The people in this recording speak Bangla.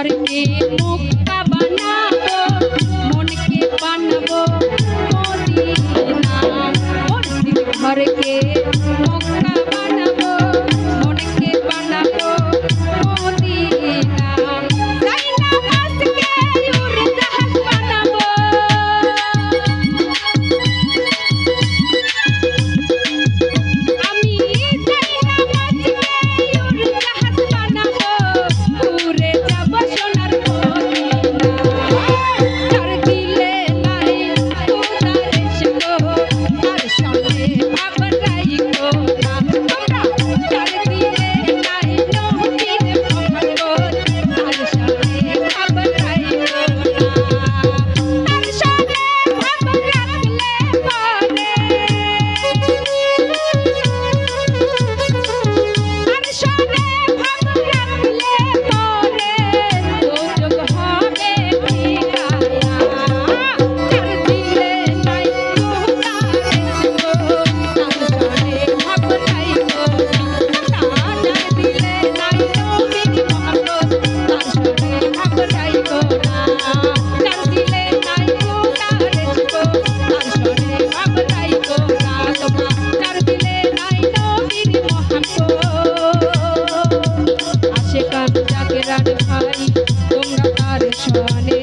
স্বর্গে মুক্তা বানাবো মনকে বানাবো ঘরকে মুক্তা morning.